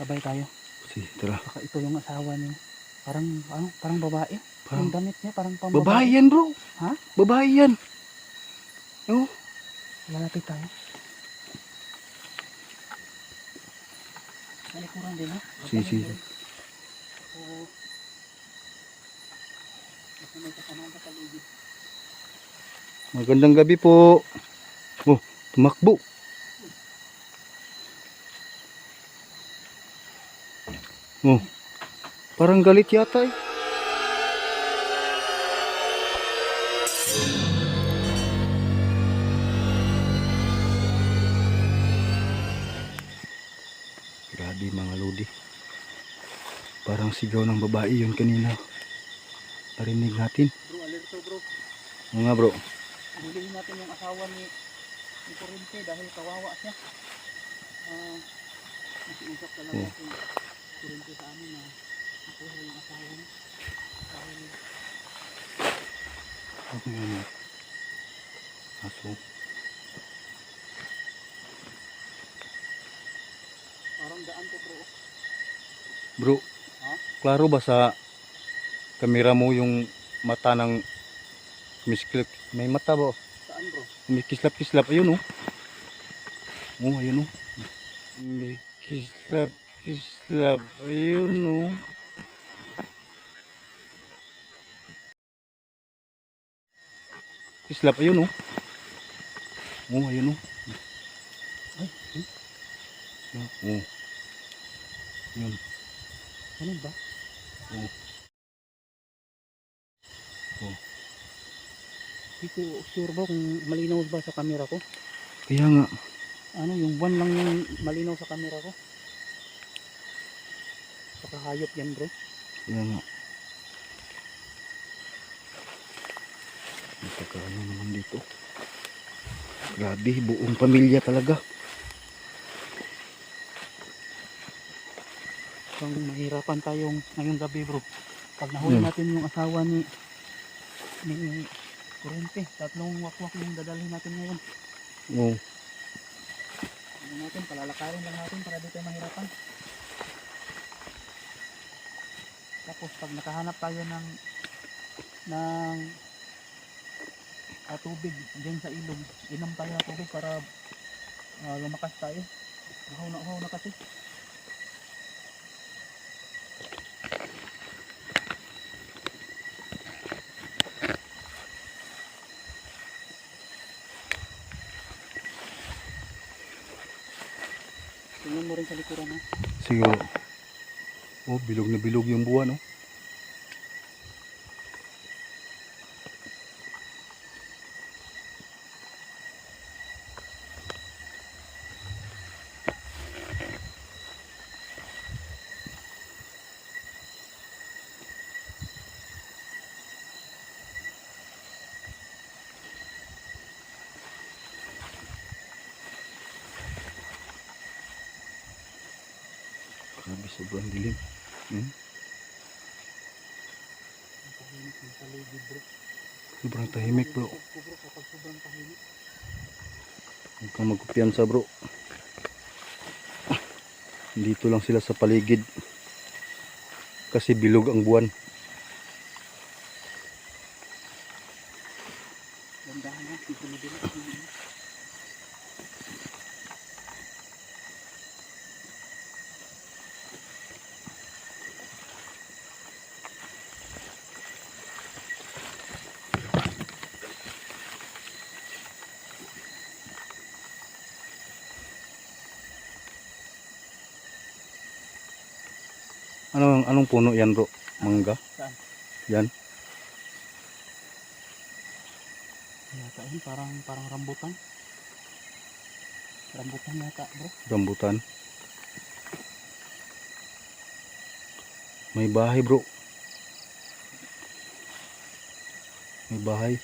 Sabay tayo. Sige, tara. Baka ito yung asawa niya. Parang, ano, parang babae. Parang- Yung damit niya, parang pang Babae yan bro. Ha? Babae yan. Oh, Lalapit tayo. Sa likuran din ha? Sige, sige. Oo. Basta may kasama ka sa paligid. magandang gabi po. Oh, tumakbo. Oh, parang galit yata eh. Grabe mga lodi. Parang sigaw ng babae yun kanina. Narinig natin. Bro, alerto bro. Oo nga bro. Hulihin natin yung asawa ni ni Corinte dahil kawawa siya. Ah, nakiusap talaga Oh. Si Corinte sa amin na nakuha yung asawa niya. Dahil Ano yun? Aso. parang daan to bro. Bro, Ha? klaro ba sa kamera mo yung mata ng miskislap? May mata ba? Saan bro? May kislap-kislap. Ayun oh. Oh, ayun oh. May kislap-kislap. Ayun oh. Kislap, ayun oh. Oh, ayun oh. Ay, hmm? Oh. Yun. Ganun ba? Oo. Oo. Hindi ko sure ba kung malinaw ba sa camera ko. Kaya nga. Ano, yung buwan lang yung malinaw sa camera ko. Baka hayop yan bro. Kaya nga. Napakaano naman dito. Grabe, buong pamilya talaga. Kung mahirapan tayong ngayong gabi bro. Pag nahuli Hmm. natin yung asawa ni ni Kurente, tatlong wakwak yung dadalhin natin ngayon. Oo. Ano natin, palalakarin lang natin para di tayo mahirapan. Tapos pag nakahanap tayo ng ng ah, tubig diyan sa ilog, inom tayo ng tubig para ah, lumakas tayo. Uhaw na uhaw na kasi. Tingnan mo rin sa likuran ha. Siguro. Oh, bilog na bilog yung buwan, oh. Sobrang dilim. Hmm? Sobrang tahimik, bro. Huwag kang magkupiyansa bro. Dito lang sila sa paligid. Kasi bilog ang buwan. Gandahan ha, dito na din. Anong, anong puno yan bro? Mangga? Saan? Yan. Yata yun, parang, parang rambutan. Rambutan yata bro. Rambutan. May bahay bro. May bahay.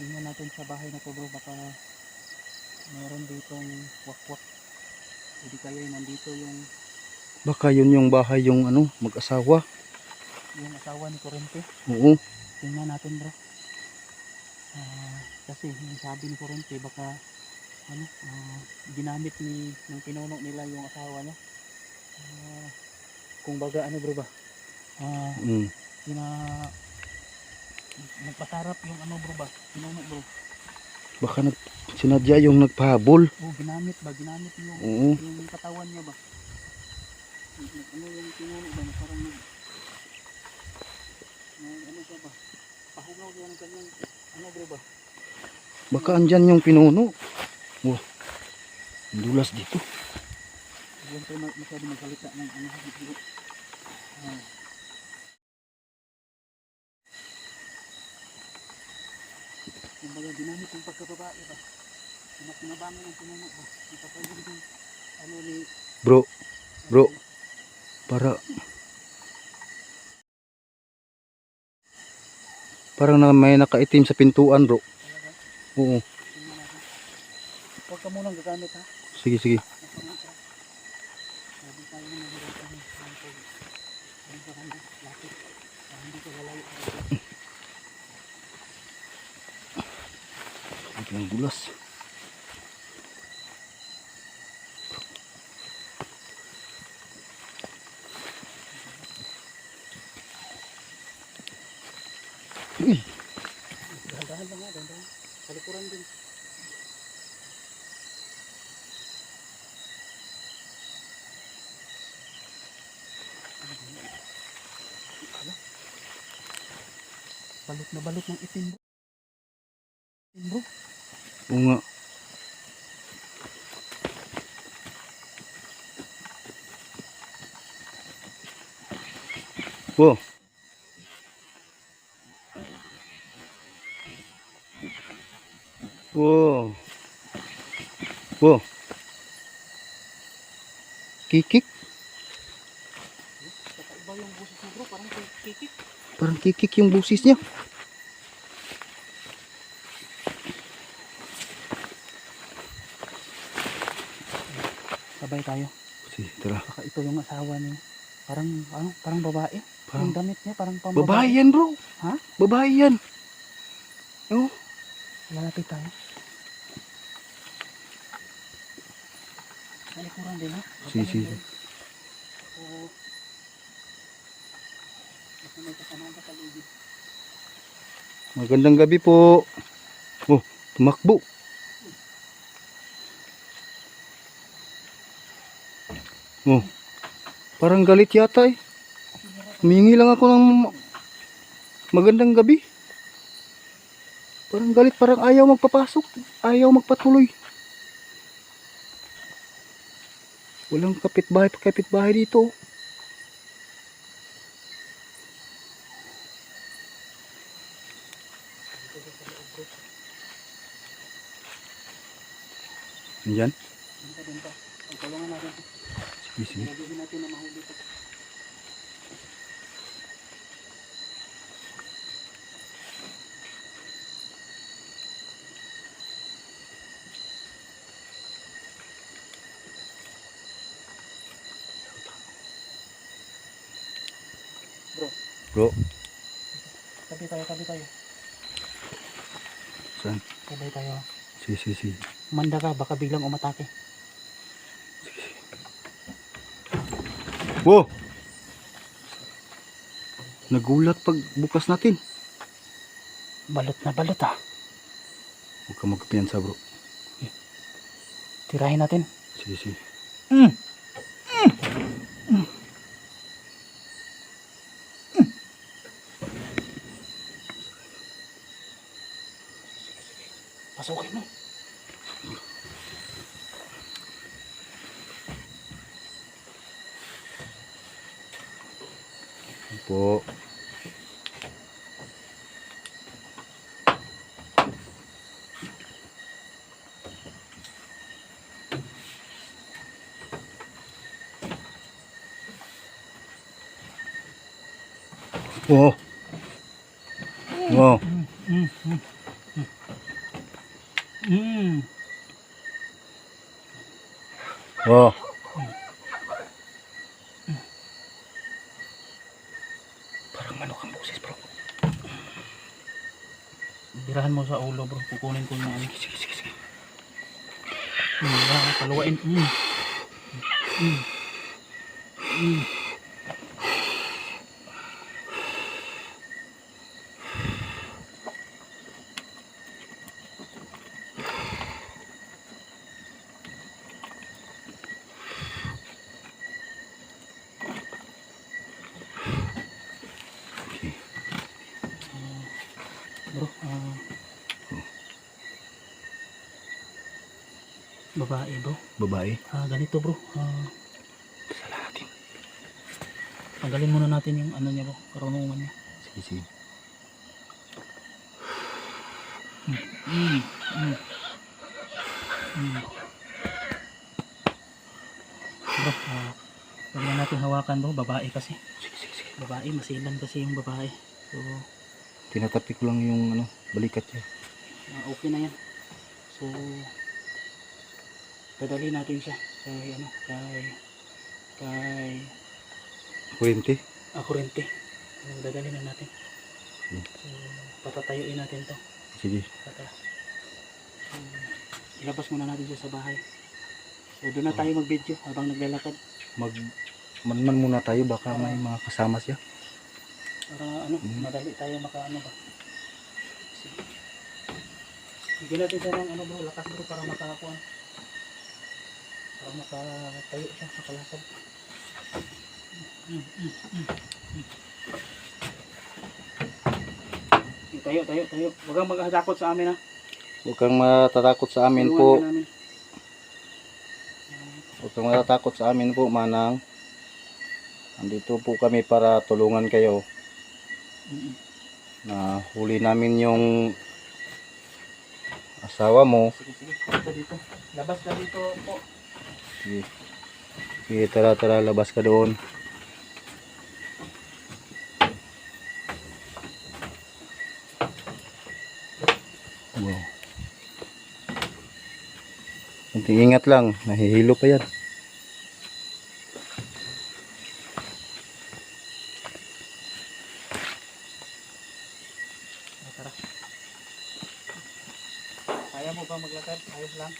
Tingnan natin sa bahay na to bro, baka meron ditong wakwak. Hindi kaya yun, nandito yung, Baka yun yung bahay yung ano, mag-asawa. yung asawa ni Corente. Oo. Tingnan natin bro. Ah, kasi yung sabi ni Corente, baka ano, ah, ginamit ni ng pinuno nila yung asawa niya. Ah, kung baga ano bro ba? Ah, Mm. pina nagpasarap yung ano bro ba? Pinuno bro. Baka nag, sinadya yung nagpahabol. Oh, ginamit ba? Ginamit yung Oo. yung katawan niya ba? Ano yung pinuno ba? na Parang nag ano siya ba? Pahugaw yan ng kanyang ano bro ba? Baka andyan yung pinuno. Ang Dulas dito. Huwag tayo ma- masyado magsalita ng ano bro. Ah. Kumbaga ginamit yung pagkababae ba? Pinakinabangan ng pinuno ba? Ipapalog yung ano ni Bro, bro. Para Parang na may nakaitim sa pintuan, bro. Oo. Huwag ka munang gagamit ha. Sige, sige. Ang tubig. Ang saranda. Lapit. Ah, hindi ka lalayo. Ito ang dulas. Uy, Dahan-dahan lang ha. Dahan-dahan. Sa likuran din. Balot na balot ng itim bro. Itim bro. oo nga. Wow. Wow. Wow. Kikik. Parang kikik yung busis niya. Sabay tayo. Sige, tara. Baka ito yung asawa niya. Parang, ano, parang babae. Parang yung damit niya parang pambabae. babae yan, bro. Ha? Babae yan. Lalapit tayo. Sa likuran din ha? Sige, sige. Oo. Kasi may kasama ka sa ligid. magandang gabi po. Oh, tumakbo. Oh, parang galit yata eh. Humingi lang ako ng ma- magandang gabi. Parang galit, parang ayaw magpapasok. Ayaw magpatuloy. Walang kapitbahay pa kapitbahay dito. Yan. Dito din pa. Ang tulungan natin. to. Sige, sige. Gagawin natin na mahuli ito. Bro, tabi tayo, tabi tayo. saan? Sabay tayo. Sige, sige, sige. Manda ka, baka biglang umatake. Wow! Nagulat pag bukas natin. Balot na balot ah. Huwag ka magpiyansa bro. Tirahin natin. Sige, sige. Mm. Pasukin mo. Po. Wow. Wow. Mm, mm, mm, mm. Mm. Wow. Parang manok ang boses bro. Birahan mo sa ulo bro. Kukunin ko yung ano. Sige, sige, sige. Mm, ah, paluwain. Mm. Mm. Mm. Babae bro. Babae. Ah, ganito bro. Ah, Sala natin. tanggalin muna natin yung ano niya bro, karunungan niya. Sige, sige. Mm, mm. Mm. Bro, ah, huwag na natin hawakan bro, babae kasi. Sige, sige, sige. Babae, masilan kasi yung babae. So, Tinatapi ko lang yung ano, balikat niya. ah, okay na yan. So, dadali natin siya kay ano, kay kay Kurente. ah, kurente. So, dadali na natin. Hmm. So, patatayuin natin to. Sige. Tata. So, ilabas muna natin siya sa bahay. So, doon na tayo mag-video habang naglalakad. Mag manman muna tayo baka may mga kasama siya. Para ano, Hmm. madali tayo makaano ba. Sige. Bigyan natin siya ng ano bro, lakas bro para makakuha. Para makatayo siya, mm. Sige, Tayo, tayo, tayo. Huwag kang maghatakot sa amin ha. Huwag kang matatakot sa amin Tulungan po. Huwag kang matatakot sa amin po, manang. Andito po kami para tulungan kayo na huli namin yung asawa mo. Sige, sige. Dito. Labas ka dito po. Sige. Tara, tara, labas ka doon. Wow. Kunting ingat lang, nahihilo pa yan. Tara. Kaya mo ba maglakad? Ayos lang.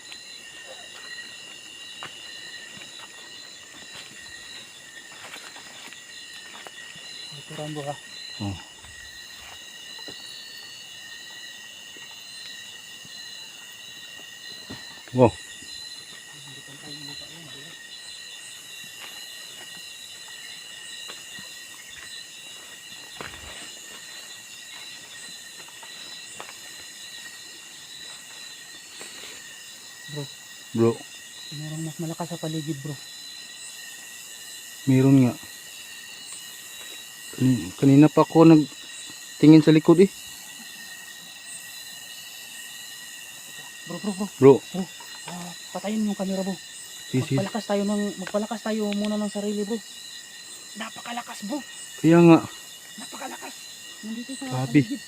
Tuturan mo ka. Oh. Wow. Hindi. Bro, bro, merong mas malakas sa paligid bro. meron nga. Kanina, pa ako nagtingin sa likod eh. Bro, bro, bro. Bro, Ah, patayin yung camera bro. sisi. Magpalakas tayo ng magpalakas tayo muna ng sarili bro. Napakalakas bro. Kaya nga, Napakalakas. Nandito sa Grabe. paligid.